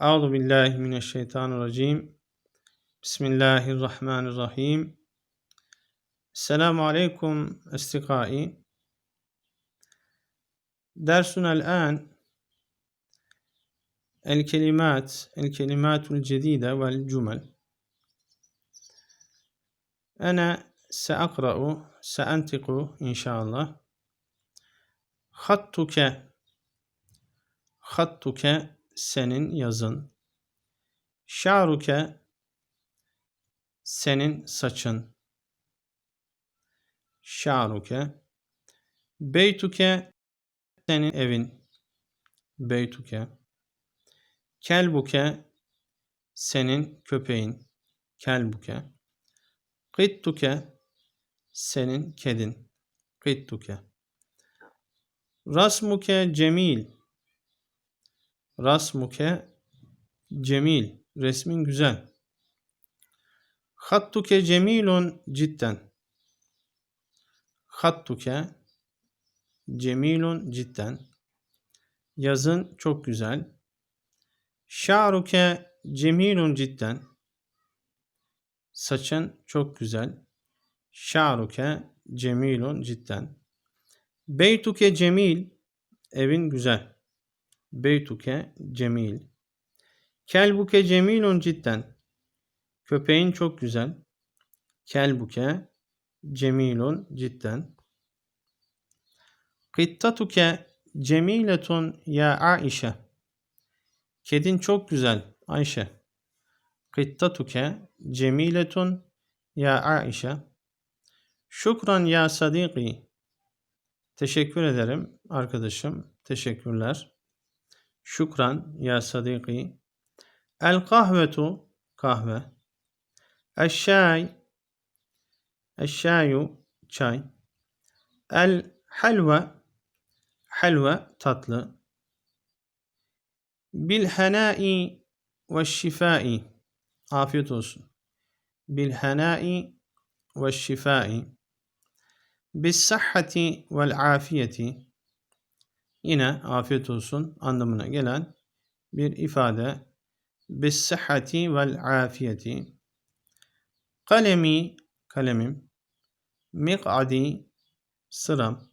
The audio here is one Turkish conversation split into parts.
Euzu billahi mineşşeytanirracim. Bismillahirrahmanirrahim. Selamun aleyküm istikai. Dersuna el-an el-kelimat, el-kelimatul cedide vel cümel. Ana seakra'u, seantiku inşallah. Hattuke, hattuke senin yazın. Şaruke senin saçın. Şaruke Beytuke senin evin. Beytuke Kelbuke senin köpeğin. Kelbuke Kıttuke senin kedin. Kıttuke Rasmuke cemil Rasmuke cemil. Resmin güzel. Hattuke cemilun cidden. Hattuke cemilun cidden. Yazın çok güzel. Şa'ruke cemilun cidden. Saçın çok güzel. Şa'ruke cemilun cidden. Beytuke cemil. Evin güzel. Beytuke cemil. Kelbuke cemilun cidden. Köpeğin çok güzel. Kelbuke cemilun cidden. Kıttatuke cemiletun ya Aişe. Kedin çok güzel Ayşe. Kıttatuke cemiletun ya Aişe. Şükran ya sadiki. Teşekkür ederim arkadaşım. Teşekkürler. Şükran ya sadiki. El kahvetu kahve. Eşşay Eşşayu çay. El helva helva tatlı. Bil henai ve şifai afiyet olsun. Bil henai ve şifai. Bis sahhati vel afiyeti yine afiyet olsun anlamına gelen bir ifade. Bis sıhhati vel afiyeti. Kalemi, kalemim. Mik'adi, sıram.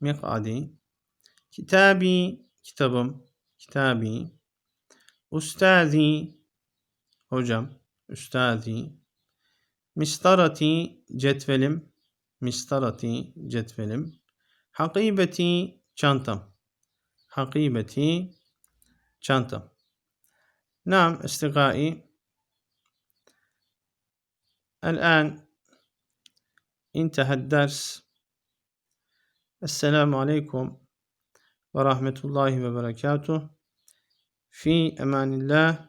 Mik'adi. Kitabi, kitabım. Kitabi. Ustazi, hocam. Ustazi. Mistarati, cetvelim. Mistarati, cetvelim. Hakibeti, çantam. Hakibeti çantam. Nam istigai. الآن انتهى الدرس السلام عليكم ورحمة الله وبركاته في أمان الله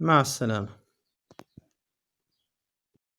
مع السلامة